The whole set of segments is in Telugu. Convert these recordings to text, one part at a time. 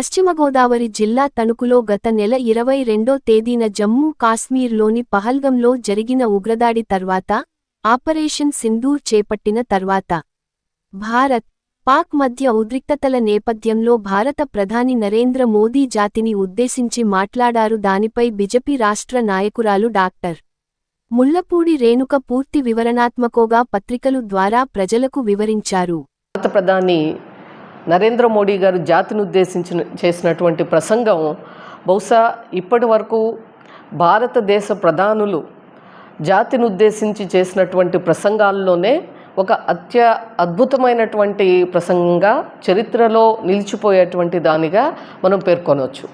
పశ్చిమ గోదావరి జిల్లా తణుకులో గత నెల ఇరవై రెండో తేదీన జమ్మూ కాశ్మీర్లోని పహల్గంలో జరిగిన ఉగ్రదాడి తర్వాత ఆపరేషన్ సింధూర్ చేపట్టిన తర్వాత భారత్ పాక్ మధ్య ఉద్రిక్తతల నేపథ్యంలో భారత ప్రధాని నరేంద్ర మోదీ జాతిని ఉద్దేశించి మాట్లాడారు. దానిపై బిజెపి రాష్ట్ర నాయకురాలు డాక్టర్ ముల్లపూడి రేణుక పూర్తి వివరణాత్మకోగా పత్రికలు ద్వారా ప్రజలకు వివరించారు. భారత ప్రధాని నరేంద్ర మోడీ గారు జాతిని ఉద్దేశించిన చేసినటువంటి ప్రసంగం బహుశా ఇప్పటి వరకు భారతదేశ ప్రధానులు జాతిని ఉద్దేశించి చేసినటువంటి ప్రసంగాల్లోనే ఒక అత్య అద్భుతమైనటువంటి ప్రసంగంగా చరిత్రలో నిలిచిపోయేటువంటి దానిగా మనం పేర్కొనవచ్చు.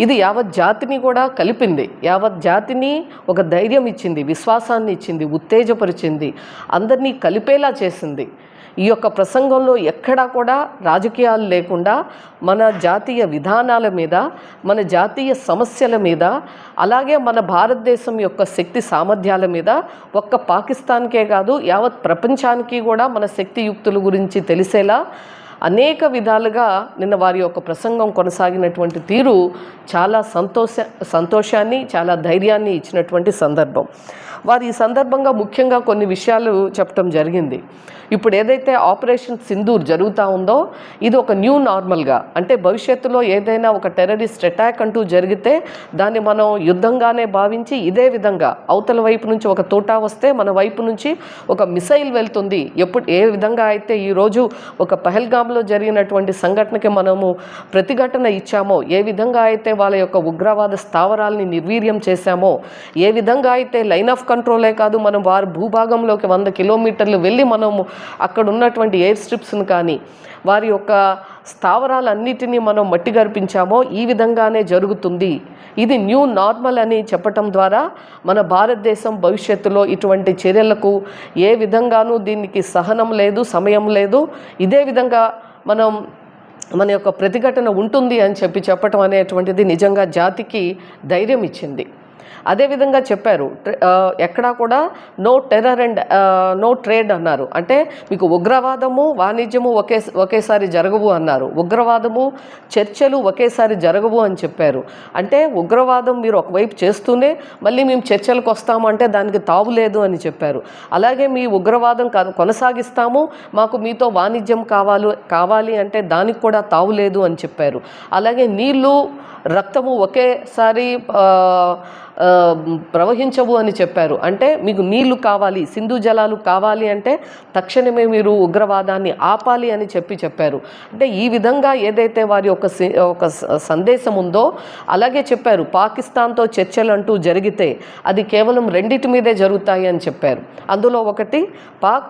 ఇది యావత్ జాతిని కూడా కలిపింది. యావత్ జాతిని ఒక ధైర్యం ఇచ్చింది విశ్వాసాన్ని ఇచ్చింది ఉత్తేజపరిచింది అందరినీ కలిపేలా చేసింది. ఈ యొక్క ప్రసంగంలో ఎక్కడా కూడా రాజకీయాలు లేకుండా మన జాతీయ విధానాల మీద మన జాతీయ సమస్యల మీద అలాగే మన భారతదేశం యొక్క శక్తి సామర్థ్యాల మీద ఒక్క పాకిస్తాన్కే కాదు యావత్ ప్రపంచానికి కూడా మన శక్తియుక్తుల గురించి తెలిసేలా అనేక విధాలుగా నిన్న వారి యొక్క ప్రసంగం కొనసాగినటువంటి తీరు చాలా సంతోష సంతోషాన్ని చాలా ధైర్యాన్ని ఇచ్చినటువంటి సందర్భం. వారు ఈ సందర్భంగా ముఖ్యంగా కొన్ని విషయాలు చెప్పడం జరిగింది. ఇప్పుడు ఏదైతే ఆపరేషన్ సింధూర్ జరుగుతూ ఉందో ఇది ఒక న్యూ నార్మల్గా అంటే భవిష్యత్తులో ఏదైనా ఒక టెర్రరిస్ట్ అటాక్ అంటూ జరిగితే దాన్ని మనం యుద్ధంగానే భావించి ఇదే విధంగా అవతల వైపు నుంచి ఒక తోటా వస్తే మన వైపు నుంచి ఒక మిసైల్ వెళ్తుంది. ఎప్పుడు ఏ విధంగా అయితే ఈరోజు ఒక పహల్గామ్లో జరిగినటువంటి సంఘటనకి మనము ప్రతిఘటన ఇచ్చామో ఏ విధంగా అయితే వాళ్ళ యొక్క ఉగ్రవాద స్థావరాల్ని నిర్వీర్యం చేశామో ఏ విధంగా అయితే లైన్ ఆఫ్ కంట్రోలే కాదు మనం వారి భూభాగంలోకి వంద కిలోమీటర్లు వెళ్ళి మనము అక్కడ ఉన్నటువంటి ఎయిర్ స్ట్రిప్స్ని కానీ వారి యొక్క స్థావరాలన్నిటినీ మనం మట్టి గర్పించామో ఈ విధంగానే జరుగుతుంది. ఇది న్యూ నార్మల్ అని చెప్పటం ద్వారా మన భారతదేశం భవిష్యత్తులో ఇటువంటి చర్యలకు ఏ విధంగానూ దీనికి సహనం లేదు సమయం లేదు. ఇదే విధంగా మనం మన యొక్క ప్రతిఘటన ఉంటుంది అని చెప్పి చెప్పటం అనేటువంటిది నిజంగా జాతికి ధైర్యం ఇచ్చింది. అదేవిధంగా చెప్పారు ఎక్కడా కూడా no terror and no trade అన్నారు. అంటే మీకు ఉగ్రవాదము వాణిజ్యము ఒకే ఒకేసారి జరగవు అన్నారు. ఉగ్రవాదము చర్చలు ఒకేసారి జరగవు అని చెప్పారు. అంటే ఉగ్రవాదం మీరు ఒకవైపు చేస్తూనే మళ్ళీ మేము చర్చలకు వస్తాము అంటే దానికి తావు లేదు అని చెప్పారు. అలాగే మీ ఉగ్రవాదం క- కొనసాగిస్తాము మాకు మీతో వాణిజ్యం కావాలి కావాలి అంటే దానికి కూడా తావు లేదు అని చెప్పారు. అలాగే నీళ్ళు రక్తము ఒకేసారి ప్రవహించవు అని చెప్పారు. అంటే మీకు నీళ్ళు కావాలి సింధు జలాలు కావాలి అంటే తక్షణమే మీరు ఉగ్రవాదాన్ని ఆపాలి అని చెప్పి చెప్పారు. అంటే ఈ విధంగా ఏదైతే వారి యొక్క సి- ఒక స- సందేశం ఉందో అలాగే చెప్పారు. పాకిస్తాన్తో చర్చలు అంటూ జరిగితే అది కేవలం రెండిటి మీదే జరుగుతాయి అని చెప్పారు. అందులో ఒకటి పాక్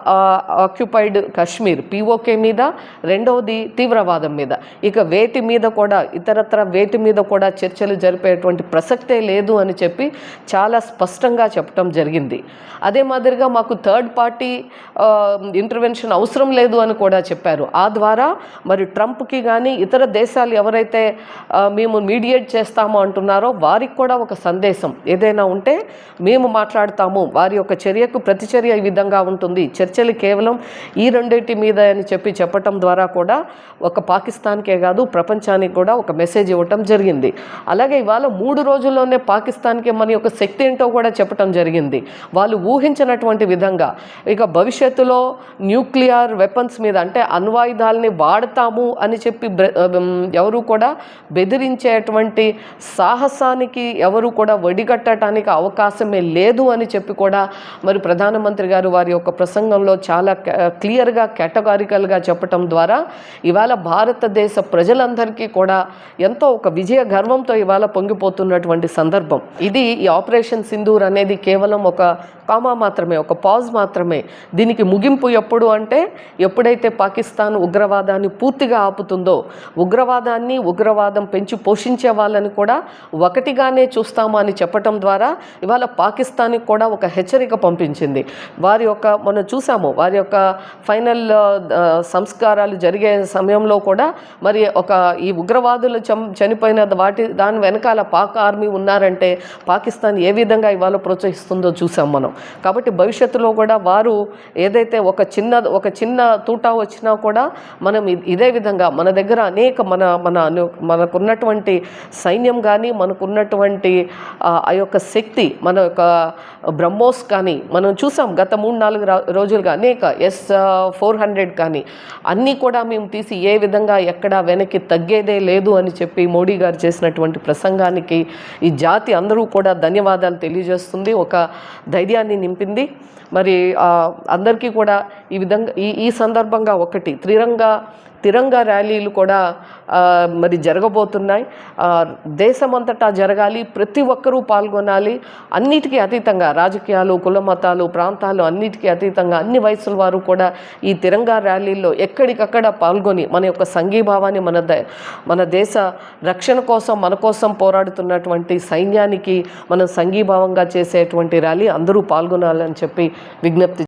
ఆక్యుపైడ్ కాశ్మీర్ పీఓకే మీద. రెండవది తీవ్రవాదం మీద. ఇక వేటి మీద కూడా ఇతరత్ర వేటి మీద కూడా చర్చలు జరిపేటువంటి ప్రసక్తే లేదు అని చెప్పి చెప్పి చాలా స్పష్టంగా చెప్పడం జరిగింది. అదే మాదిరిగా మాకు థర్డ్ పార్టీ ఇంటర్వెన్షన్ అవసరం లేదు అని కూడా చెప్పారు. ఆ ద్వారా మరి ట్రంప్కి కానీ ఇతర దేశాలు ఎవరైతే మేము మీడియేట్ చేస్తామో అంటున్నారో వారికి కూడా ఒక సందేశం. ఏదైనా ఉంటే మేము మాట్లాడతాము. వారి యొక్క చర్యకు ప్రతిచర్య ఈ విధంగా ఉంటుంది. చర్చలు కేవలం ఈ రెండింటి మీద అని చెప్పి చెప్పటం ద్వారా కూడా ఒక పాకిస్తాన్కే కాదు ప్రపంచానికి కూడా ఒక మెసేజ్ ఇవ్వటం జరిగింది. అలాగే ఇవాళ మూడు రోజుల్లోనే పాకిస్తాన్కి మన యొక్క శక్తి ఏంటో కూడా చెప్పటం జరిగింది. వాళ్ళు ఊహించినటువంటి విధంగా ఇక భవిష్యత్తులో న్యూక్లియర్ వెపన్స్ మీద అంటే అణ్వాయుధాలని వాడతాము అని చెప్పి ఎవరు కూడా బెదిరించేటువంటి సాహసానికి ఎవరు కూడా వడిగట్టడానికి అవకాశమే లేదు అని చెప్పి కూడా మరి ప్రధానమంత్రి గారు వారి యొక్క ప్రసంగంలో చాలా క్లియర్గా కేటగారికల్గా చెప్పటం ద్వారా ఇవాళ భారతదేశ ప్రజలందరికీ కూడా ఎంతో ఒక విజయ గర్వంతో ఇవాళ పొంగిపోతున్నటువంటి సందర్భం. ఇది ఈ ఆపరేషన్ సింధూర్ అనేది కేవలం ఒక కామా మాత్రమే ఒక పాజ్ మాత్రమే. దీనికి ముగింపు ఎప్పుడు అంటే ఎప్పుడైతే పాకిస్తాన్ ఉగ్రవాదాన్ని పూర్తిగా ఆపుతుందో ఉగ్రవాదాన్ని ఉగ్రవాదం పెంచి పోషించే వాళ్ళని కూడా ఒకటిగానే చూస్తామా అని చెప్పటం ద్వారా ఇవాళ పాకిస్తాన్కి కూడా ఒక హెచ్చరిక పంపించింది. వారి యొక్క మనం చూసాము వారి యొక్క ఫైనల్ సంస్కారాలు జరిగే సమయంలో కూడా మరి ఒక ఈ ఉగ్రవాదులు చం చనిపోయిన వాటి దాని వెనకాల పాక్ ఆర్మీ ఉన్నారంటే పాకిస్తాన్ ఏ విధంగా ఇవాళ ప్రోత్సహిస్తుందో చూసాం మనం. కాబట్టి భవిష్యత్తులో కూడా వారు ఏదైతే ఒక చిన్న ఒక చిన్న తూటా వచ్చినా కూడా మనం ఇదే విధంగా మన దగ్గర అనేక మన మన మనకున్నటువంటి సైన్యం కానీ మనకున్నటువంటి ఆ ఆ యొక్క శక్తి మన యొక్క బ్రహ్మోస్ కానీ మనం చూసాం గత మూడు నాలుగు రోజులుగా అనేక ఎస్ ఫోర్ హండ్రెడ్ కానీ అన్నీ కూడా మేము తీసి ఏ విధంగా ఎక్కడ వెనక్కి తగ్గేదే లేదు అని చెప్పి మోడీ గారు చేసినటువంటి ప్రసంగానికి ఈ జాతి అందరూ కూడా ధన్యవాదాలు తెలియజేస్తుంది. ఒక ధైర్యాన్ని నింపింది. మరి అందరికీ కూడా ఈ విధంగా ఈ ఈ సందర్భంగా ఒకటి త్రిరంగ తిరంగా ర్యాలీలు కూడా మరి జరగబోతున్నాయి. దేశమంతటా జరగాలి ప్రతి ఒక్కరూ పాల్గొనాలి. అన్నిటికీ అతీతంగా రాజకీయాలు కుల మతాలు ప్రాంతాలు అన్నిటికీ అతీతంగా అన్ని వయసుల వారు కూడా ఈ తిరంగా ర్యాలీల్లో ఎక్కడికక్కడ పాల్గొని మన యొక్క సంఘీభావాన్ని మన ద మన దేశ రక్షణ కోసం మన కోసం పోరాడుతున్నటువంటి సైన్యానికి మనం సంఘీభావంగా చేసేటువంటి ర్యాలీ అందరూ పాల్గొనాలని చెప్పి విజ్ఞప్తి